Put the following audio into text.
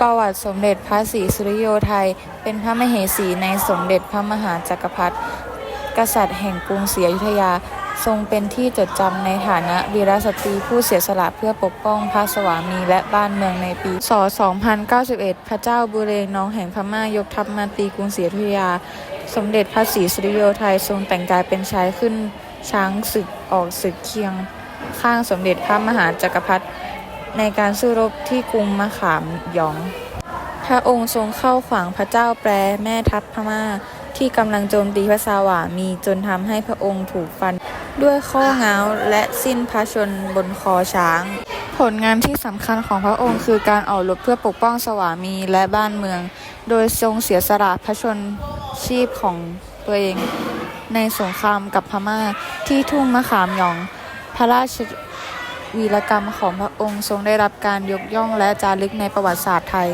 ประวัติสมเด็จพระศรีสุริโยไทย เป็นพระมเหสีในสมเด็จพระมหาจักรพรรดิกษัตริย์แห่งกรุงศรีอยุธยาทรงเป็นที่จดจำในฐานะวีรสตรีผู้เสียสละเพื่อปกป้องพระสวามีและบ้านเมืองในปีศ.2091 พระเจ้าบุเรงน้องแห่งพม่ายกทัพมาตีกรุงศรีอยุธยา สมเด็จพระศรีสุริโยไทยทรงแต่งกายเป็นชายขึ้นช้างศึกออกศึกเคียง ข้างสมเด็จพระมหาจักรพรรดิ ในการสู้รบที่กรุงมะขามหยอง พระองค์ทรงเข้าขวางพระเจ้าแปรแม่ทัพพม่า ที่กำลังโจมตีพระสวามีจนทำให้พระองค์ถูกฟัน ด้วยข้อง้าวและสิ้นพระชนบนคอช้าง ผลงานที่สำคัญของพระองค์คือการออกรบเพื่อปกป้องสวามีและบ้านเมือง โดยทรงเสียสละพระชนชีพของตัวเองในสงครามกับพม่าที่ทุ่งมะขามหยอง พระราช วีรกรรมของพระองค์ทรงได้รับการยกย่องและจารึกในประวัติศาสตร์ไทย